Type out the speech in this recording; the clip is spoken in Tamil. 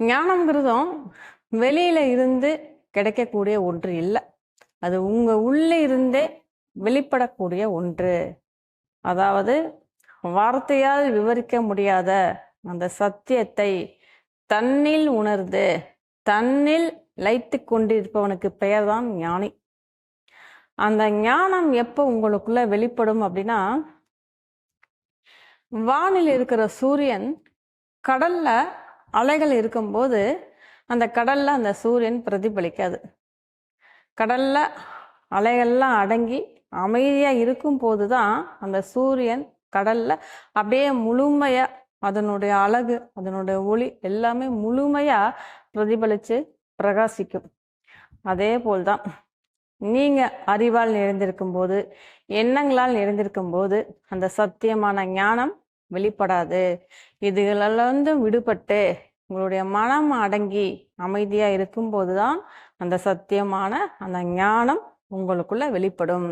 ஞானம்ங்கிறதும் வெளியில இருந்து கிடைக்கக்கூடிய ஒன்று இல்லை. அது உங்க உள்ளே இருந்தே வெளிப்படக்கூடிய ஒன்று. அதாவது வார்த்தையால் விவரிக்க முடியாத அந்த சத்தியத்தை தன்னில் உணர்ந்து தன்னில் லைத்து கொண்டிருப்பவனுக்கு பெயர்தான் ஞானி. அந்த ஞானம் எப்போ உங்களுக்குள்ள வெளிப்படும் அப்படின்னா வானில் இருக்கிற சூரியன் கடல்ல அலைகள் இருக்கும்போது அந்த கடல்ல அந்த சூரியன் பிரதிபலிக்காது. கடல்ல அலைகள்லாம் அடங்கி அமைதியா இருக்கும் போதுதான் அந்த சூரியன் கடல்ல அப்படியே முழுமையா அதனுடைய அழகு அதனுடைய ஒளி எல்லாமே முழுமையா பிரதிபலிச்சு பிரகாசிக்கும். அதே போல்தான். நீங்க அறிவால் நிறைந்திருக்கும் போது எண்ணங்களால் நிறைந்திருக்கும் போது அந்த சத்தியமான ஞானம் வெளிப்படாது. இதுகளிலிருந்து விடுபட்டு உங்களுடைய மனம் அடங்கி அமைதியாக இருக்கும்போது தான் அந்த சத்தியமான அந்த ஞானம் உங்களுக்குள்ள வெளிப்படும்.